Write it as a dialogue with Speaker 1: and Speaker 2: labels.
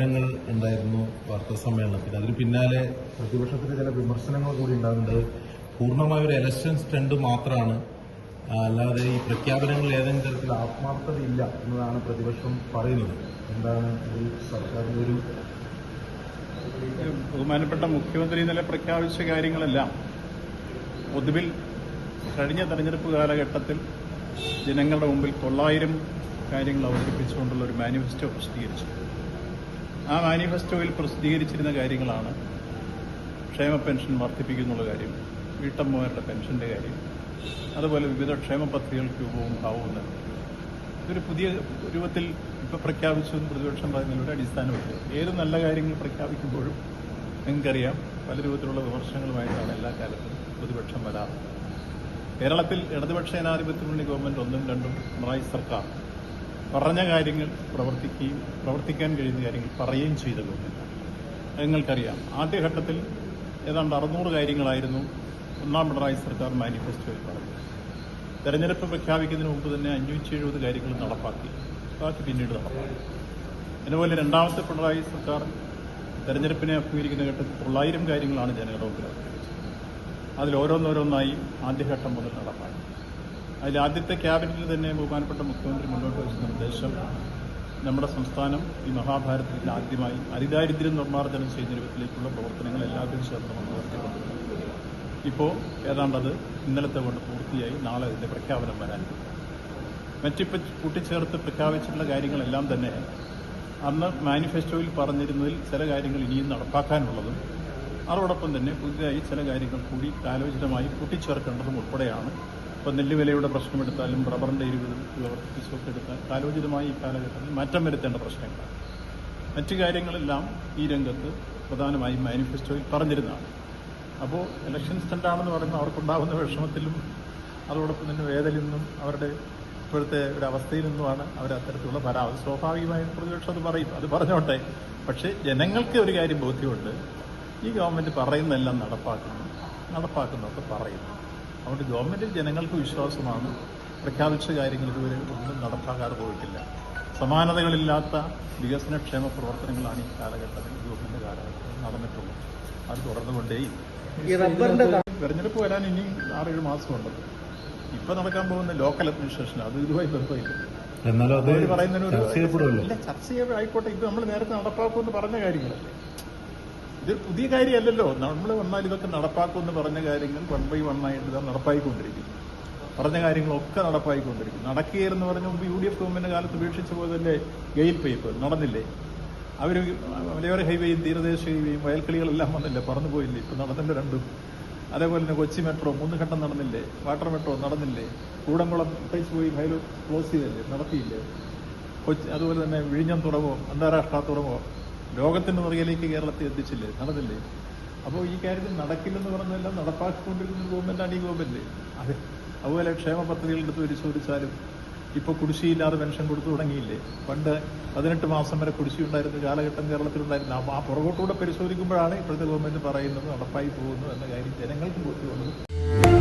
Speaker 1: പ്രഖ്യാപനങ്ങൾ ഉണ്ടായിരുന്നു വാർത്താ സമ്മേളനത്തിൽ. അതിന് പിന്നാലെ പ്രതിപക്ഷത്തിന് ചില വിമർശനങ്ങൾ കൂടി ഉണ്ടാകുന്നത് പൂർണമായ ഒരു എലക്ഷൻ സ്റ്റണ്ട് മാത്രമാണ്. അല്ലാതെ ഈ പ്രഖ്യാപനങ്ങൾ ഏതെങ്കിലും തരത്തിൽ ആത്മാർത്ഥതയില്ല എന്നതാണ് പ്രതിപക്ഷം പറയുന്നത്. എന്താണ് ഒരു സർക്കാരിന്റെ ഒരു
Speaker 2: ബഹുമാനപ്പെട്ട മുഖ്യമന്ത്രി ഇന്നലെ പ്രഖ്യാപിച്ച കാര്യങ്ങളെല്ലാം ഒടുവിൽ കഴിഞ്ഞ തെരഞ്ഞെടുപ്പ് കാലഘട്ടത്തിൽ ജനങ്ങളുടെ മുമ്പിൽ തൊള്ളായിരം കാര്യങ്ങൾ അവതരിപ്പിച്ചുകൊണ്ടുള്ള ഒരു മാനിഫെസ്റ്റോ പ്രസിദ്ധീകരിച്ചു. ആ മാനിഫെസ്റ്റോയിൽ പ്രസിദ്ധീകരിച്ചിരുന്ന കാര്യങ്ങളാണ് ക്ഷേമ പെൻഷൻ വർദ്ധിപ്പിക്കുന്നുള്ള കാര്യം വീട്ടമ്മമാരുടെ പെൻഷന്റെ കാര്യം അതുപോലെ വിവിധ ക്ഷേമ പദ്ധതികൾക്ക് രൂപവും ഭാവവും നൽകും ഇതൊരു പുതിയ രൂപത്തിൽ ഇപ്പൊ പ്രഖ്യാപിച്ചു എന്ന് പ്രതിപക്ഷം പറയുന്നതിലൂടെ അടിസ്ഥാനമില്ല ഏത് നല്ല കാര്യങ്ങൾ പ്രഖ്യാപിക്കുമ്പോഴും നിങ്ങൾക്കറിയാം പല രൂപത്തിലുള്ള വിമർശനങ്ങളുമായിട്ടാണ് എല്ലാ കാലത്തും പ്രതിപക്ഷം വരാറ്. കേരളത്തിൽ ഇടതുപക്ഷ ജനാധിപത്യ മുന്നണി ഗവൺമെന്റ് ഒന്നും രണ്ടും പിണറായി സർക്കാർ പറഞ്ഞ കാര്യങ്ങൾ പ്രവർത്തിക്കുകയും പ്രവർത്തിക്കാൻ കഴിയുന്ന കാര്യങ്ങൾ പറയുകയും ചെയ്ത ഗവൺമെന്റ് നിങ്ങൾക്കറിയാം. ആദ്യഘട്ടത്തിൽ ഏതാണ്ട് അറുന്നൂറ് കാര്യങ്ങളായിരുന്നു ഒന്നാം പിണറായി സർക്കാർ മാനിഫെസ്റ്റോയിൽ പറഞ്ഞത്. തെരഞ്ഞെടുപ്പ് പ്രഖ്യാപിക്കുന്നതിന് മുമ്പ് തന്നെ അഞ്ഞൂറ്റി എഴുപത് കാര്യങ്ങൾ നടപ്പാക്കി. ബാക്കി പിന്നീട് നടപ്പാക്കി. അതുപോലെ രണ്ടാമത്തെ പിണറായി സർക്കാർ തെരഞ്ഞെടുപ്പിനെ അഭിമുഖീകരിക്കുന്ന ഘട്ടത്തിൽ തൊള്ളായിരം കാര്യങ്ങളാണ് ജനങ്ങളുടെ മുമ്പിൽ അതിൽ ഓരോന്നോരോന്നായി ആദ്യഘട്ടം മുതൽ നടപ്പാക്കി. അതിൽ ആദ്യത്തെ ക്യാബിനറ്റിൽ തന്നെ ബഹുമാനപ്പെട്ട മുഖ്യമന്ത്രി മുന്നോട്ട് വെച്ച നിർദ്ദേശം നമ്മുടെ സംസ്ഥാനം ഈ മഹാഭാരതത്തിൽ ആദ്യമായി അരിദാരിദ്ര്യം നിർമ്മാർജനം ചെയ്യുന്ന രൂപത്തിലേക്കുള്ള പ്രവർത്തനങ്ങൾ എല്ലാവരും ചേർന്ന് നടത്തിക്കൊണ്ടിരുന്നത് ഇപ്പോൾ ഏതാണ്ടത് ഇന്നലത്തെ കൊണ്ട് പൂർത്തിയായി നാളെ അതിന്റെ പ്രഖ്യാപനം വരാൻ. മറ്റിപ്പോൾ കൂട്ടിച്ചേർത്ത് പ്രഖ്യാപിച്ചിട്ടുള്ള കാര്യങ്ങളെല്ലാം തന്നെ അന്ന് മാനിഫെസ്റ്റോയിൽ പറഞ്ഞിരുന്നതിൽ ചില കാര്യങ്ങൾ ഇനിയും നടപ്പാക്കാനുള്ളതും അതോടൊപ്പം തന്നെ പുതിയതായി ചില കാര്യങ്ങൾ കൂടി കാലോചിതമായി കൂട്ടിച്ചേർക്കേണ്ടതും ഉൾപ്പെടെയാണ്. ഇപ്പം നെല്ലുവിലയുടെ പ്രശ്നമെടുത്താലും റബ്ബറിന്റെ ഇരുപത് വർദ്ധിപ്പിച്ചൊക്കെ എടുത്താൽ കാലോചിതമായി ഈ കാലഘട്ടത്തിൽ മാറ്റം വരുത്തേണ്ട പ്രശ്നങ്ങളാണ്. മറ്റു കാര്യങ്ങളെല്ലാം ഈ രംഗത്ത് പ്രധാനമായും മാനിഫെസ്റ്റോയിൽ പറഞ്ഞിരുന്നതാണ്. അപ്പോൾ ഇലക്ഷൻ സ്റ്റണ്ടാണെന്ന് പറയുമ്പോൾ അവർക്കുണ്ടാകുന്ന വിഷമത്തിലും അതോടൊപ്പം തന്നെ വേദലിന്നും അവരുടെ ഇപ്പോഴത്തെ ഒരു അവസ്ഥയിൽ നിന്നുമാണ് അവർ അത്തരത്തിലുള്ള പരാതി. സ്വാഭാവികമായും പ്രതിപക്ഷം അത് പറയും അത് പറഞ്ഞോട്ടെ. പക്ഷേ ജനങ്ങൾക്ക് ഒരു കാര്യം ബോധ്യമുണ്ട്. ഈ ഗവൺമെന്റ് പറയുന്നതെല്ലാം നടപ്പാക്കുന്നു നടപ്പാക്കുന്നതൊക്കെ പറയുന്നു. അതുകൊണ്ട് ഗവൺമെന്റിൽ ജനങ്ങൾക്ക് വിശ്വാസമാണ് പ്രഖ്യാപിച്ച കാര്യങ്ങൾ ഇതുവരെ ഒന്നും നടപ്പാക്കാതെ പോയിട്ടില്ല. സമാനതകളില്ലാത്ത വികസനക്ഷേമ പ്രവർത്തനങ്ങളാണ് ഈ കാലഘട്ടത്തിൽ ഗവൺമെന്റ് കാലഘട്ടത്തിൽ നടന്നിട്ടുള്ളത്. അത് തുടർന്നുകൊണ്ടേയും.
Speaker 3: റബ്ബറിന്റെ
Speaker 2: തെരഞ്ഞെടുപ്പ് വരാൻ ഇനി ആറേഴ് മാസമുണ്ട് ഇപ്പൊ നടക്കാൻ പോകുന്ന ലോക്കൽ അഡ്മിനിസ്ട്രേഷൻ അത് ഇതുമായി ബന്ധമില്ല
Speaker 1: എന്നാലും അത്
Speaker 2: അവർ പറയുന്നതിന് ഒരു-
Speaker 1: ചർച്ച
Speaker 2: ആയിക്കോട്ടെ. ഇത് നമ്മൾ നേരത്തെ നടപ്പാക്കുമെന്ന് പറഞ്ഞ കാര്യങ്ങളല്ലേ. ഇത് പുതിയ കാര്യമല്ലല്ലോ. നമ്മൾ വന്നാൽ ഇതൊക്കെ നടപ്പാക്കുമെന്ന് പറഞ്ഞ കാര്യങ്ങൾ വൺ ബൈ വൺ ആയിട്ട് ഇതാ നടപ്പായിക്കൊണ്ടിരിക്കും പറഞ്ഞ കാര്യങ്ങളൊക്കെ നടപ്പായിക്കൊണ്ടിരിക്കും നടക്കുകയെന്ന് പറഞ്ഞ മുമ്പ് യു ഡി എഫ് ഗവൺമെന്റ് കാലത്ത് ഉപേക്ഷിച്ച പോലെ ഗെയിൽ പൈപ്പ് നടന്നില്ലേ? അവർ മലയോര ഹൈവേയും തീരദേശ ഹൈവേയും വയൽക്കിളികളെല്ലാം വന്നില്ലേ? പറന്നു പോയില്ലേ ഇപ്പം നടന്നില്ല രണ്ടും. അതേപോലെ തന്നെ കൊച്ചി മെട്രോ മൂന്ന് ഘട്ടം നടന്നില്ലേ? വാട്ടർ മെട്രോ നടന്നില്ലേ? കൂടംകുളം പ്രത്യേകിച്ച് പോയി ഫയൽ ക്ലോസ് ചെയ്തല്ലേ? നടത്തിയില്ലേ? കൊച്ചി അതുപോലെ തന്നെ വിഴിഞ്ഞം തുടങ്ങോ അന്താരാഷ്ട്ര തുറമുഖം ലോകത്തിന്റെ നിറയിലേക്ക് കേരളത്തെ എത്തിച്ചില്ലേ? നടന്നില്ലേ? അപ്പോൾ ഈ കാര്യത്തിൽ നടക്കില്ലെന്ന് പറഞ്ഞതെല്ലാം നടപ്പാക്കിക്കൊണ്ടിരിക്കുന്ന ഗവൺമെന്റാണ് ഈ ഗവൺമെന്റ്. അതെ അതുപോലെ ക്ഷേമ പദ്ധതികളെടുത്ത് പരിശോധിച്ചാലും ഇപ്പോൾ കുടിശ്ശിയില്ലാതെ പെൻഷൻ കൊടുത്തു തുടങ്ങിയില്ലേ? പണ്ട് പതിനെട്ട് മാസം വരെ കുടിശ്ശി ഉണ്ടായിരുന്ന കാലഘട്ടം കേരളത്തിലുണ്ടായിരുന്നു ആ പുറകോട്ടുകൂടെ പരിശോധിക്കുമ്പോഴാണ് ഇപ്പോഴത്തെ ഗവൺമെന്റ് പറയുന്നത് നടപ്പായി പോകുന്നു എന്ന കാര്യം ജനങ്ങൾക്ക് ബോധ്യമുള്ളത്